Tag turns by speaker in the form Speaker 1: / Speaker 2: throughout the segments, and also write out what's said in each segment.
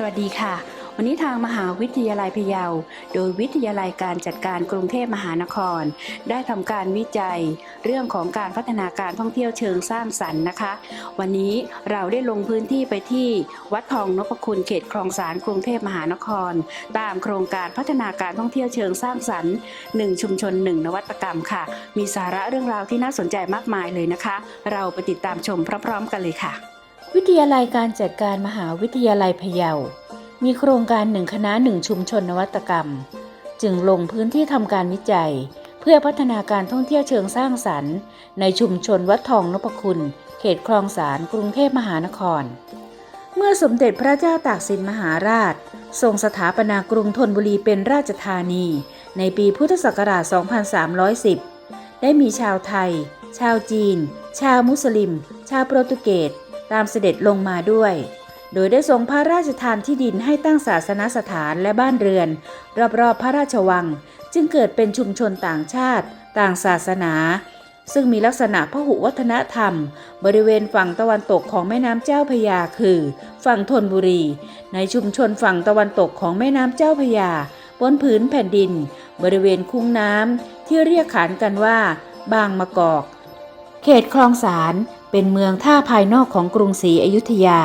Speaker 1: สวัสดีค่ะ วันนี้ทางมหาวิทยาลัยพะเยา โดยวิทยาลัยการจัดการกรุงเทพมหานคร ได้ทำการวิจัย เรื่องของการพัฒนาการท่องเที่ยวเชิงสร้างสรรค์นะคะ วันนี้เราได้ลงพื้นที่ไปที่วัดทองนพคุณเขตคลองสารกรุงเทพมหานคร ตามโครงการพัฒนาการท่องเที่ยวเชิงสร้างสรรค์หนึ่งชุมชนหนึ่งนวัตกรรมค่ะ มีสาระเรื่องราวที่น่าสนใจมากมายเลยนะคะ เราไปติดตามชมพร้อม ๆ กันเลยค่ะ วิทยาลัยการจัดการมหาวิทยาลัยพะเยา มีโครงการหนึ่งคณะหนึ่งชุมชนนวัตกรรม จึงลงพื้นที่ทำการวิจัย เพื่อพัฒนาการท่องเที่ยวเชิงสร้างสรรค์ ในชุมชนวัดทองนพคุณ เขตคลองสารกรุงเทพมหานคร เมื่อสมเด็จพระเจ้าตากสินมหาราช ทรงสถาปนากรุงธนบุรีเป็นราชธานี ในปีพุทธศักราช 2310 ได้มีชาวไทย ชาวจีน ชาวมุสลิม ชาวโปรตุเกส ตามเสด็จลงมาด้วย โดยได้ทรงพระราชทานที่ดินให้ตั้งศาสนสถานและบ้านเรือน รอบๆพระราชวัง จึงเกิดเป็นชุมชนต่างชาติ ต่างศาสนา ซึ่งมีลักษณะพหุวัฒนธรรม บริเวณฝั่งตะวันตกของแม่น้ำเจ้าพยาคือ ฝั่งธนบุรี ในชุมชนฝั่งตะวันตกของแม่น้ำเจ้าพยาบนผืนแผ่นดิน บริเวณคุ้งน้ำที่เรียกขานกันว่า บางมะกอก เขตคลองสาร เป็นเมืองท่าภายนอกของกรุงศรีอยุธยา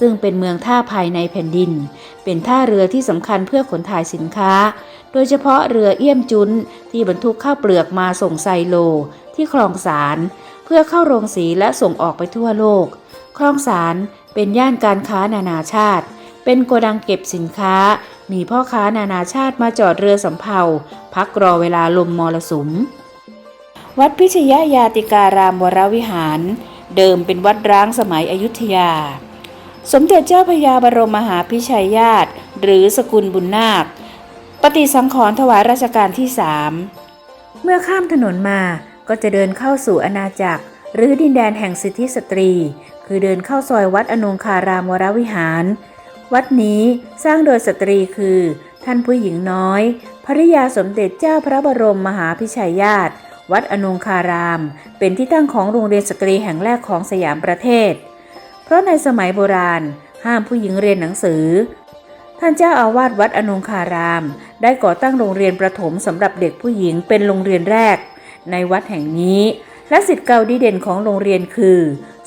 Speaker 1: ซึ่งเป็นเมืองท่าภายในแผ่นดิน เป็นท่าเรือที่สำคัญเพื่อขนถ่ายสินค้า โดยเฉพาะเรือเอี้ยมจุนที่บรรทุกข้าวเปลือกมาส่งไซโล ที่คลองสารเพื่อเข้าโรงสีและส่งออกไปทั่วโลก คลองสารเป็นย่านการค้านานาชาติ เป็นโกดังเก็บสินค้า มีพ่อค้านานาชาติมาจอดเรือสำเภา พักรอเวลาลมมรสุม วัดพิชยยาติการามวรวิหาร เดิมเป็นวัดร้างสมัยอยุธยา สมเด็จเจ้าพยาบรมมหาพิชัยญาติ หรือสกุลบุญนาค ปฏิสังขรณ์ถวายราชการที่สามเมื่อข้ามถนนมาก็จะเดินเข้าสู่อาณาจักร หรือดินแดนแห่งสิทธิสตรี คือเดินเข้าซอยวัดอนงคารามวรวิหาร วัดนี้สร้างโดยสตรีคือ ท่านผู้หญิงน้อยภริยาสมเด็จเจ้าพระบรมมหาพิชัยญาติ วัดอนงคาราม เป็นที่ตั้งของโรงเรียนสตรีแห่งแรกของสยามประเทศ เพราะในสมัยโบราณ ห้ามผู้หญิงเรียนหนังสือ ท่านเจ้าอาวาสวัดอนงคาราม ได้ก่อตั้งโรงเรียนประถมสำหรับเด็กผู้หญิงเป็นโรงเรียนแรก ในวัดแห่งนี้ และสิทธิ์เก่าดีเด่นของโรงเรียนคือ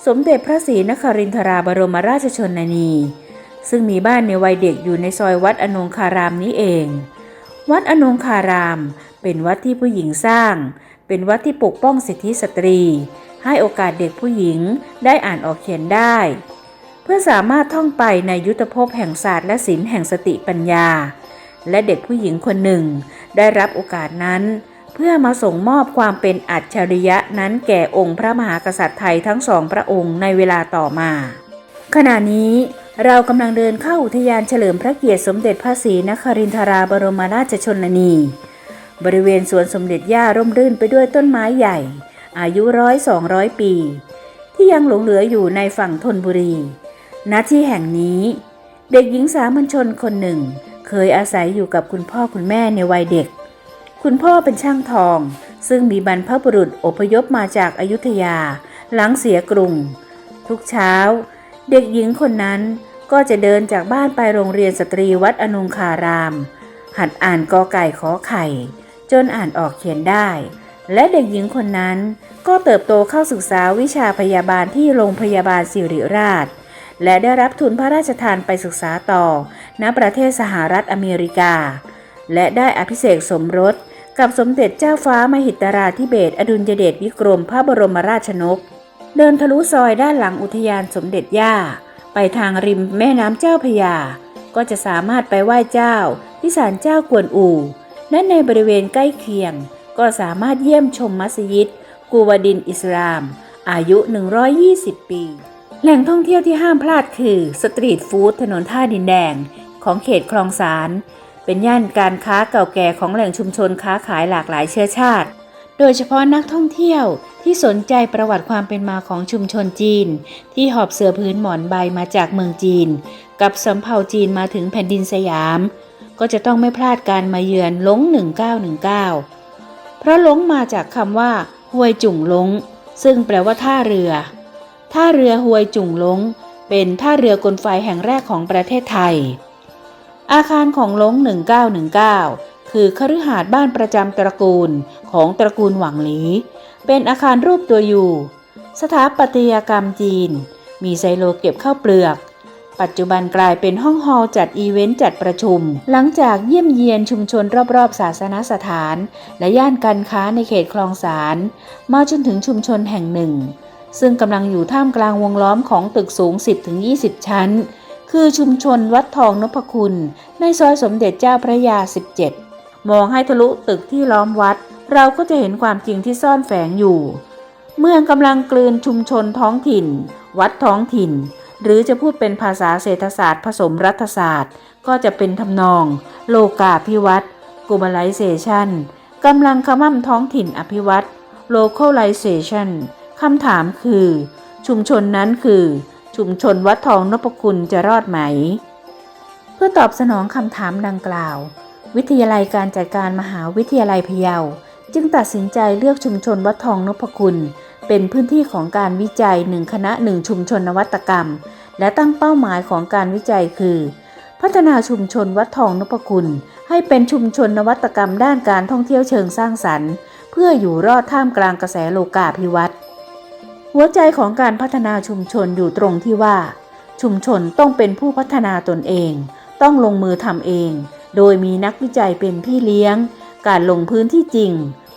Speaker 1: สมเด็จพระศรีนครินทราบรมราชชนนี ซึ่งมีบ้านในวัยเด็กอยู่ในซอยวัดอนงคารามนี้เอง วัดอนงคารามเป็นวัดที่ผู้หญิงสร้าง เป็นวัดที่ปกป้องสิทธิสตรี ให้โอกาสเด็กผู้หญิงได้อ่านออกเขียนได้ เพื่อสามารถท่องไปในยุทธภพแห่งศาสตร์และศิลป์แห่งสติปัญญา และเด็กผู้หญิงคนหนึ่ง ได้รับโอกาสนั้น เพื่อมาส่งมอบความเป็นอัจฉริยะนั้นแก่องค์พระมหากษัตริย์ไทยทั้งสองพระองค์ในเวลาต่อมา ขณะนี้เรากำลังเดินเข้าอุทยานเฉลิมพระเกียรติสมเด็จพระศรีนครินทราบรมราชชนนี บริเวณสวนสมเด็จย่าร่มรื่นไปด้วยต้นไม้ใหญ่ อายุร้อยสองร้อยปี ที่ยังหลงเหลืออยู่ในฝั่งธนบุรี ณ ที่แห่งนี้ เด็กหญิงสามัญชนคนหนึ่ง เคยอาศัยอยู่กับคุณพ่อคุณแม่ในวัยเด็ก คุณพ่อเป็นช่างทอง ซึ่งมีบรรพบุรุษอพยพมาจากอายุทยา หลังเสียกรุง ทุกเช้า เด็กหญิงคนนั้นก็จะเดินจากบ้านไปโรงเรียนสตรีวัดอนงคาราม หัดอ่านกอไก่ขอไข่ จนอ่านออกเขียนได้ และเด็กหญิงคนนั้นก็เติบโตเข้าศึกษาวิชาพยาบาลที่โรงพยาบาลสิริราช และได้รับทุนพระราชทานไปศึกษาต่อ ณประเทศสหรัฐอเมริกา และได้อภิเษกสมรสกับสมเด็จเจ้าฟ้ามหิตราธิเบศอดุลยเดชวิกรมพระบรมราชนก เดินทะลุซอยด้านหลังอุทยานสมเด็จย่า ไปทางริมแม่น้ำเจ้าพยา ก็จะสามารถไปไหว้เจ้าที่ศาลเจ้ากวนอู และในบริเวณใกล้เคียง ก็สามารถเยี่ยมชมมัสยิด กูวาดินอิสลาม อายุ 120 ปี แหล่งท่องเที่ยวที่ห้ามพลาดคือสตรีทฟู้ดถนนท่าดินแดง ของเขตคลองสารเป็นย่านการค้าเก่าแก่ของแหล่งชุมชนค้าขายหลากหลายเชื้อชาติ โดยเฉพาะนักท่องเที่ยวที่สนใจประวัติความเป็นมาของชุมชนจีน ที่หอบเสือพื้นหมอนใบมาจากเมืองจีน กับสำเภาจีนมาถึงแผ่นดินสยาม ก็จะต้องไม่พลาดการมาเยือนลง1919 เพราะลงมาจากคำว่าห้วยจุ่งลง ซึ่งแปลว่าท่าเรือ ท่าเรือห้วยจุ่งลง เป็นท่าเรือกลไฟแห่งแรกของประเทศไทย อาคารของลง1919 คือคฤหาสน์บ้านประจำตระกูลของตระกูลหวังหลี เป็นอาคารรูปตัวอยู่ สถาปัตยกรรมจีน มีไซโลเก็บข้าวเปลือก ปัจจุบันกลายเป็นห้องฮอลล์จัดอีเวนต์จัดประชุม หลังจากเยี่ยมเยียนชุมชนรอบๆศาสนสถาน และย่านการค้าในเขตคลองสารมาจนถึงชุมชนแห่งหนึ่ง ซึ่งกำลังอยู่ท่ามกลางวงล้อมของตึกสูง 10-20 ชั้น คือชุมชนวัดทองนพคุณ ในซอยสมเด็จเจ้าพระยา 17 มองให้ทะลุตึกที่ล้อมวัด เราก็จะเห็นความจริงที่ซ่อนแฝงอยู่ เมืองกำลังกลืนชุมชนท้องถิ่น วัดท้องถิ่น หรือจะพูดเป็นภาษาเศรษฐศาสตร์ผสมรัฐศาสตร์ ก็จะเป็นทำนอง โลกาภิวัตน์ globalization กำลังขมั่มท้องถิ่นอภิวัตน์ localization คำถามคือ ชุมชนนั้นคือ ชุมชนวัดทองนพคุณจะรอดไหม เพื่อตอบสนองคำถามดังกล่าว วิทยาลัยการจัดการมหาวิทยาลัยพะเยา จึงตัดสินใจเลือกชุมชนวัดทองนพคุณ เป็นพื้นที่ของการวิจัยหนึ่งคณะหนึ่งชุมชนนวัตกรรม และตั้งเป้าหมายของการวิจัยคือ พัฒนาชุมชนวัดทองนพคุณ ให้เป็นชุมชนนวัตกรรมด้านการท่องเที่ยวเชิงสร้างสรรค์ เพื่ออยู่รอดท่ามกลางกระแสโลกาภิวัตน์หัวใจของการพัฒนาชุมชนอยู่ตรงที่ว่า ชุมชนต้องเป็นผู้พัฒนาตนเอง ต้องลงมือทำเอง โดยมีนักวิจัยเป็นพี่เลี้ยง การลงพื้นที่จริง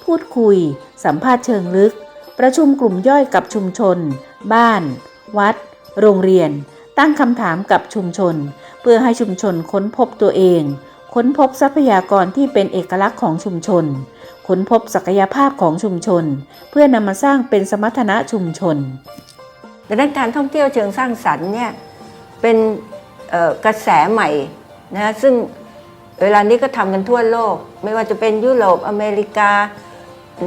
Speaker 1: พูดคุย สัมภาษณ์เชิงลึก ประชุมกลุ่มย่อยกับชุมชน บ้าน วัด โรงเรียน ตั้งคำถามกับชุมชน เพื่อให้ชุมชนค้นพบตัวเอง ค้นพบทรัพยากรที่เป็นเอกลักษณ์ของชุมชน ค้นพบศักยภาพของชุมชน เพื่อนำมาสร้างเป็นสมรรถนะชุมชน
Speaker 2: ดังนั้นการท่องเที่ยวเชิงสร้างสรรค์เนี่ยเป็นกระแสใหม่นะซึ่งเวลานี้ก็ทำกันทั่วโลก ไม่ว่าจะเป็นยุโรปอเมริกา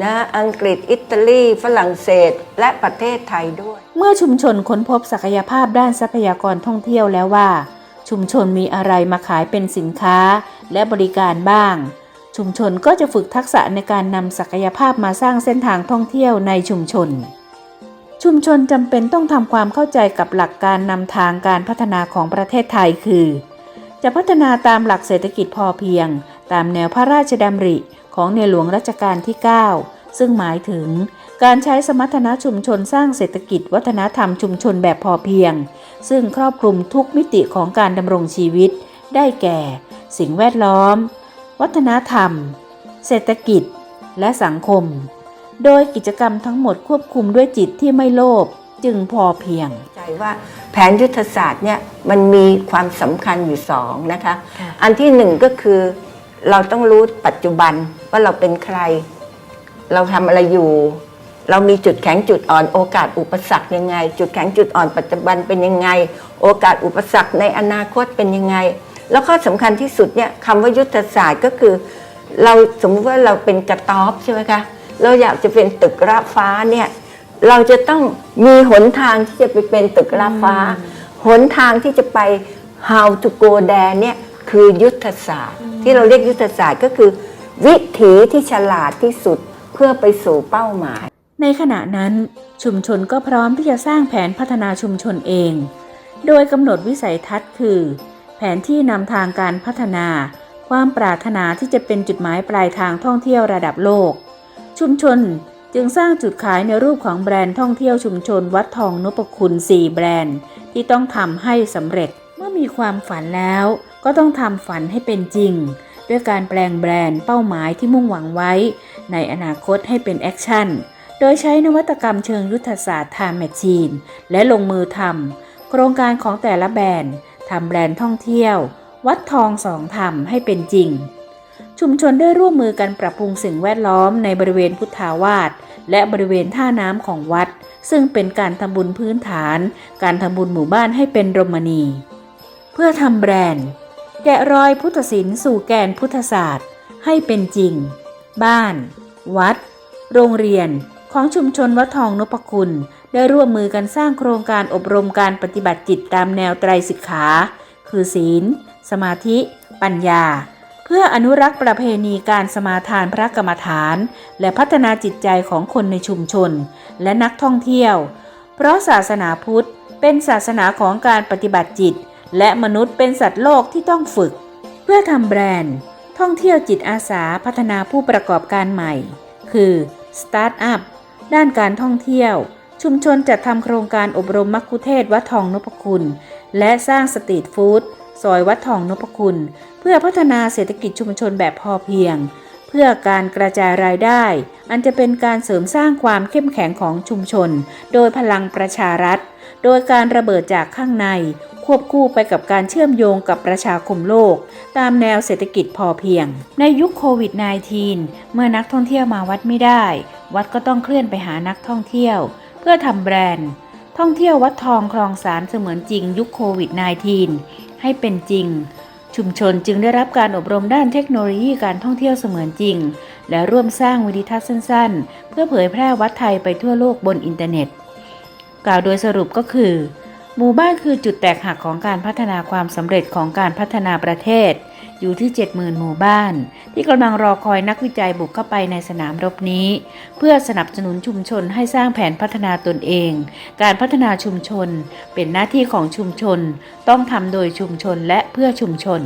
Speaker 2: นะอังกฤษ อิตาลี ฝรั่งเศส และประเทศไทยด้วย
Speaker 1: เมื่อชุมชนค้นพบศักยภาพด้านทรัพยากรท่องเที่ยวแล้วว่า ชุมชนมีอะไรมาขายเป็นสินค้าและบริการบ้าง ชุมชนก็จะฝึกทักษะในการนำศักยภาพมาสร้างเส้นทางท่องเที่ยวในชุมชน ชุมชนจำเป็นต้องทำความเข้าใจกับหลักการนำทางการพัฒนาของประเทศไทยคือ จะพัฒนาตามหลักเศรษฐกิจพอเพียง ตามแนวพระราชดำริ ของในหลวงรัชกาลที่ 9 ซึ่งหมายถึงการใช้สมรรถนะชุมชนสร้างเศรษฐกิจวัฒนธรรมชุมชนแบบพอเพียง ซึ่งครอบคลุมทุกมิติของการดำรงชีวิต ได้แก่ สิ่งแวดล้อม วัฒนธรรม เศรษฐกิจ และสังคม โดยกิจกรรมทั้งหมดควบคุมด้วยจิตที่ไม่โลภจึงพอเพียง
Speaker 2: ใจว่าแผนยุทธศาสตร์เนี่ยมันมีความสำคัญอยู่สองนะคะ
Speaker 1: ค่ะ
Speaker 2: อันที่หนึ่งก็คือ เราต้องรู้ปัจจุบันว่าเราเป็นใคร เราทำอะไรอยู่ เรามีจุดแข็งจุดอ่อนโอกาสอุปสรรคยังไง จุดแข็งจุดอ่อนปัจจุบันเป็นยังไง โอกาสอุปสรรคในอนาคตเป็นยังไง แล้วข้อสำคัญที่สุดเนี่ยคำว่ายุทธศาสตร์ก็คือ เราสมมติว่าเราเป็นกระต๊อบใช่ไหมคะเราอยากจะเป็นตึกราบฟ้าเนี่ยเราจะต้องมีหนทางที่จะไปเป็นตึกราบฟ้า หนทางที่จะไป how to go there เนี่ยคือยุทธศาสตร์ ที่เราเรียกยุทธศาสตร์ก็คือ วิถีที่ฉลาดที่สุดเพื่อไปสู่เป้าหมาย
Speaker 1: ในขณะนั้นชุมชนก็พร้อมที่จะสร้างแผนพัฒนาชุมชนเอง โดยกำหนดวิสัยทัศน์คือ แผนที่นำทางการพัฒนา ความปรารถนาที่จะเป็นจุดหมายปลายทางท่องเที่ยวระดับโลก ชุมชนจึงสร้างจุดขายในรูปของแบรนด์ท่องเที่ยวชุมชนวัดทองนพคุณ 4 แบรนด์ ที่ต้องทำให้สำเร็จเมื่อมีความฝันแล้ว ก็ต้องทำฝันให้เป็นจริง ด้วยการแปลงแบรนด์เป้าหมายที่มุ่งหวังไว้ ในอนาคตให้เป็นแอคชั่น โดยใช้นวัตกรรมเชิงยุทธศาสตร์ Time Machine และลงมือทำโครงการของแต่ละแบรนด์ทำแบรนด์ท่องเที่ยว วัดทองสองทำให้เป็นจริง ชุมชนได้ร่วมมือกันปรับปรุงสิ่งแวดล้อมในบริเวณพุทธาวาสและบริเวณท่าน้ำของวัด ซึ่งเป็นการทำบุญพื้นฐาน การทำบุญหมู่บ้านให้เป็นรมณี เพื่อทำแบรนด์ แกะรอยพุทธศิลป์สู่แกนพุทธศาสตร์ให้เป็นจริง บ้าน วัด โรงเรียน ของชุมชนวัดทองนพคุณ ได้ร่วมมือกันสร้างโครงการอบรมการปฏิบัติจิตตามแนวไตรสิกขา คือศีล สมาธิ ปัญญา เพื่ออนุรักษ์ประเพณีการสมาทานพระกรรมฐาน และพัฒนาจิตใจของคนในชุมชน และนักท่องเที่ยว เพราะศาสนาพุทธเป็นศาสนาของการปฏิบัติจิต และมนุษย์เป็นสัตว์โลกที่ต้องฝึก เพื่อทำแบรนด์ ท่องเที่ยวจิตอาสาพัฒนาผู้ประกอบการใหม่ คือสตาร์ทอัพด้านการท่องเที่ยว ชุมชนจัดทำโครงการอบรมมัคคุเทศวัดทองนพคุณ และสร้างสตรีทฟู้ดซอยวัดทองนพคุณ เพื่อพัฒนาเศรษฐกิจชุมชนแบบพอเพียง เพื่อการกระจายรายได้ อันจะเป็นการเสริมสร้างความเข้มแข็งของชุมชน โดยพลังประชารัฐ โดยการระเบิดจากข้างใน ควบคู่ไปกับการเชื่อมโยงกับประชาคมโลก ตามแนวเศรษฐกิจพอเพียง ในยุคโควิด -19 เมื่อนักท่องเที่ยวมาวัดไม่ได้ วัดก็ต้องเคลื่อนไปหานักท่องเที่ยว เพื่อทำแบรนด์ ท่องเที่ยววัดทองคลองสารเสมือนจริงยุคโควิด -19 ให้เป็นจริงชุมชนจึงได้รับการอบรมด้านเทคโนโลยีการท่องเที่ยวเสมือนจริง และร่วมสร้างวิดีทัศน์สั้น ๆ เพื่อเผยแพร่วัดไทยไปทั่วโลกบนอินเทอร์เน็ต กล่าวโดยสรุปก็คือ หมู่บ้านคือจุดแตกหักของการพัฒนาความสำเร็จของการพัฒนาประเทศ อยู่ที่ 70,000 หมู่บ้าน ที่กำลังรอคอยนักวิจัยบุกเข้าไปในสนามรบนี้ เพื่อสนับสนุนชุมชนให้สร้างแผนพัฒนาตนเอง การพัฒนาชุมชน เป็นหน้าที่ของชุมชน ต้องทำโดยชุมชนและเพื่อชุมชน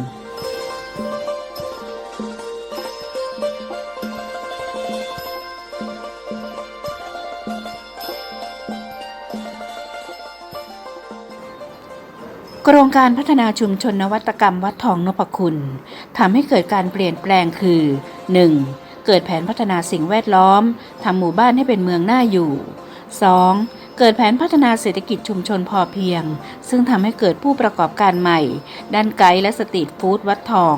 Speaker 1: โครงการพัฒนาชุมชนนวัตกรรมวัดทองนพคุณทำให้เกิดการเปลี่ยนแปลงคือ 1. เกิดแผนพัฒนาสิ่งแวดล้อมทำหมู่บ้านให้เป็นเมืองน่าอยู่ 2. เกิดแผนพัฒนาเศรษฐกิจชุมชนพอเพียง ซึ่งทำให้เกิดผู้ประกอบการใหม่ ด้านไกด์และสตรีทฟู้ดวัดทอง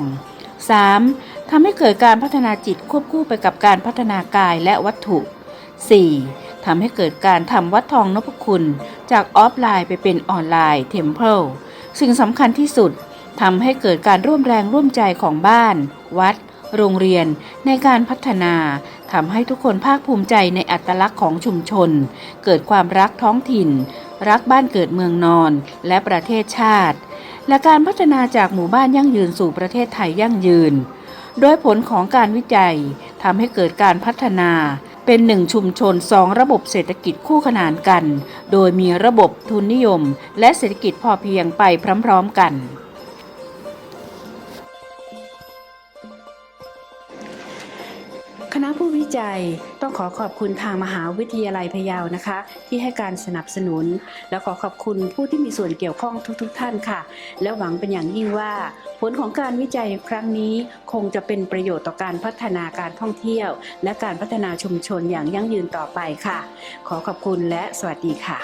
Speaker 1: 3. ทำให้เกิดการพัฒนาจิตควบคู่ไปกับการพัฒนากายและวัตถุ 4. ทำให้เกิดการทำวัดทองนพคุณ จากออฟไลน์ไปเป็นออนไลน์เทมเพล สิ่งสำคัญที่สุดทำให้เกิดการร่วมแรงร่วมใจของบ้าน วัด โรงเรียน ในการพัฒนาทำให้ทุกคนภาคภูมิใจในอัตลักษณ์ของชุมชน เกิดความรักท้องถิ่น รักบ้านเกิดเมืองนอน และประเทศชาติ และการพัฒนาจากหมู่บ้านยั่งยืนสู่ประเทศไทยยั่งยืน โดยผลของการวิจัยทำให้เกิดการพัฒนา เป็นหนึ่งชุมชนสองระบบเศรษฐกิจคู่ขนานกัน โดยมีระบบทุนนิยม และเศรษฐกิจพอเพียงไปพร้อมๆกัน ณะผู้วิจัยต้องขอขอบคุณทางมหาวิทยาลัยพะเยานะคะ ที่ให้การสนับสนุน และขอขอบคุณผู้ที่มีส่วนเกี่ยวข้องทุกๆทท่านค่ะ และหวังเป็นอย่างยิ่งว่า ผลของการวิจัยในครั้งนี้คงจะเป็นประโยชน์ต่อการพัฒนาการท่องเที่ยว และการพัฒนาชุมชนอย่างยั่งยืนต่อไปค่ะ ขอขอบคุณและสวัสดีค่ะ